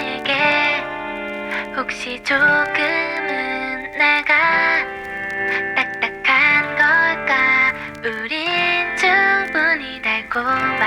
너에게 혹시 조금은 내가 딱딱한 걸까? 우린 충분히 하지만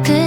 그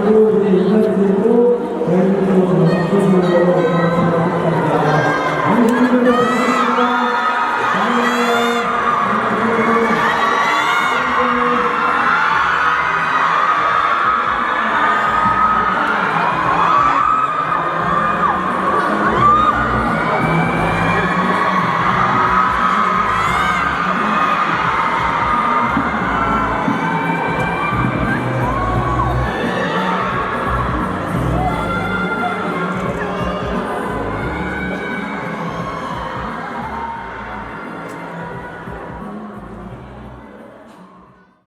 ご用意でいいている